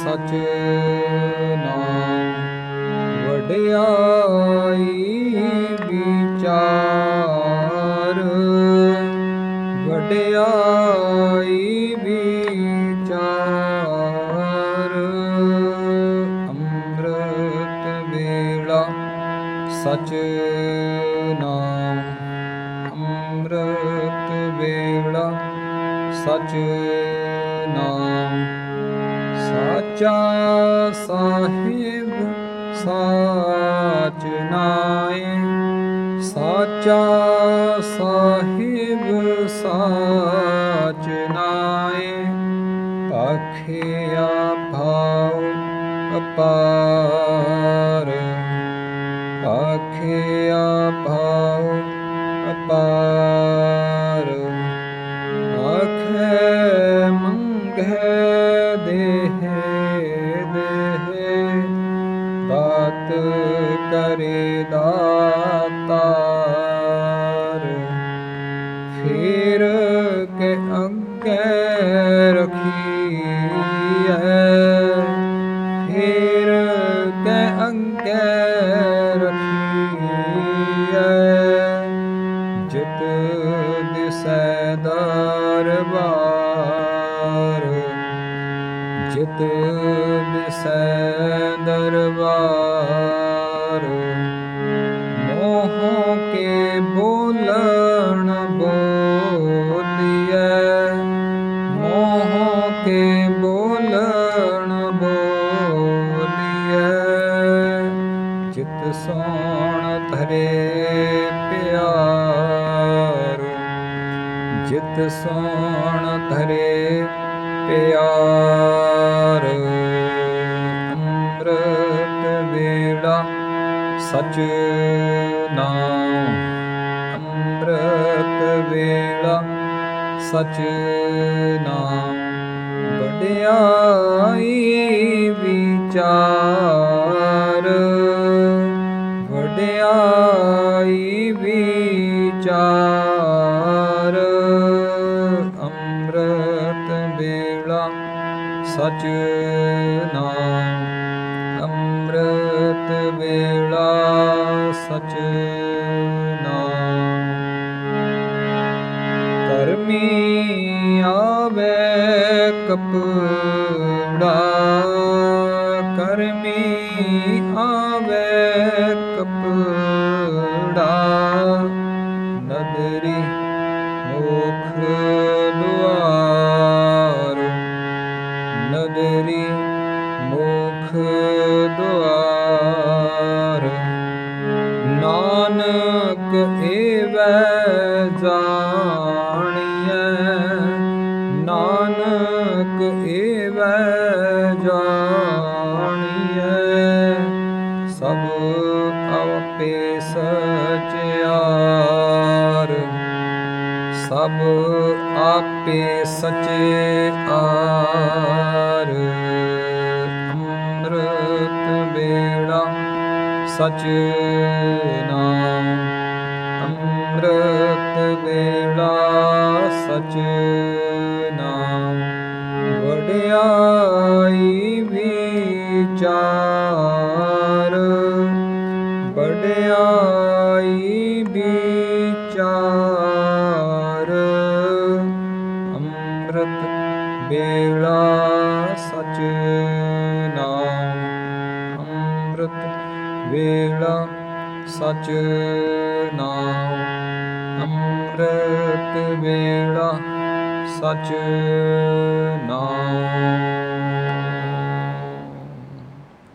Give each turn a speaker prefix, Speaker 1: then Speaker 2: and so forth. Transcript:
Speaker 1: ਸਚ ਨਾਮ ਵਡਿਆਈ ਵਿਚਾਰ। ਵਡਿਆਈ ਵਿਚਾਰ ਅੰਮ੍ਰਿਤ ਵੇਲਾ ਸਚ ਨਾਮ ਅੰਮ੍ਰਿਤ ਵੇਲਾ ਸਚ ਸਾਚਾ ਸਾਹਿਬ ਸਾਚ ਨਾਏ। ਸਾਚਾ ਸਾਹਿਬ ਸਾਚ ਨਾਏ। ਪਖਿਆ ਭਾਉ ਅਪਾਰ। ਪਖਿਆ ਭਾਉ ਅਪਾਰ। ਕਰੇ ਦਾਤਾਰ। ਫਿਰ ਕੇ ਅੱਗੇ ਹੈ ਫਿਰ ਕੇ ਅੱਗੇ ਰਖੀਐ। ਜਿਤ ਦਿਸੈ ਦਰਬਾਰ। ਜਿਤ ਦਿਸੈ ਦਰਬਾਰ। ਮੋਹ ਕੇ ਬੋਲਣ ਬੋਲੀਐ। ਮੋਹ ਕੇ ਬੋਲਣ ਬੋਲੀਐ। ਚਿਤ ਸੋਣ ਧਰੇ ਪਿਆਰ। ਜਿਤ ਸੋਣ ਧਰੇ ਪਿਆਰ। ਅੰਮ੍ਰਿਤ ਵੇਲਾ ਸਚ ਨਾਮ ਅੰਮ੍ਰਿਤ ਵੇਲਾ ਸਚ ਨਾਮ ਵਡਿਆਈ ਵਿਚਾਰ। ਵਡਿਆਈ ਵਿਚਾਰ। ਅੰਮ੍ਰਿਤ ਵੇਲਾ ਸਚ ਨਾਮ ਅੰਮ੍ਰਿਤ ਵੇਲਾ ਸਚ ਨਾਮ। ਕਰਮੀ ਆਵੇ ਕਪੜਾ। ਕਰਮੀ ਆਵੇ ਕਪੜਾ। ਨਦਰੀ ਮੋਖ ਦੁਆਰ। ਨਦਰੀ ਮੋਖ ਦੁਆਰ। ਨਾਨਕ ਏਵੈ ਜਾਣੀਐ, ਨਾਨਕ ਏਵੈ ਜਾਣੀਐ। ਸਭ ਆਪੇ ਸਚਿਆਰ, ਸਭ ਆਪੇ ਸਚਿਆਰ। ਅੰਮ੍ਰਿਤ ਵੇਲਾ ਸਚ ਸਚ ਨਾਮ ਵਡਿਆਈ ਵਿਚਾਰ। ਵਡਿਆਈ ਵਿਚਾਰ, ਅੰਮ੍ਰਿਤ ਵੇਲਾ ਸਚ ਨਾਮ ਅੰਮ੍ਰਿਤ ਵੇਲਾ ਸਚ ਨਾਮ ਅੰਮ੍ਰਿਤ ਵੇਲਾ ਸਚ ਨਾਮ।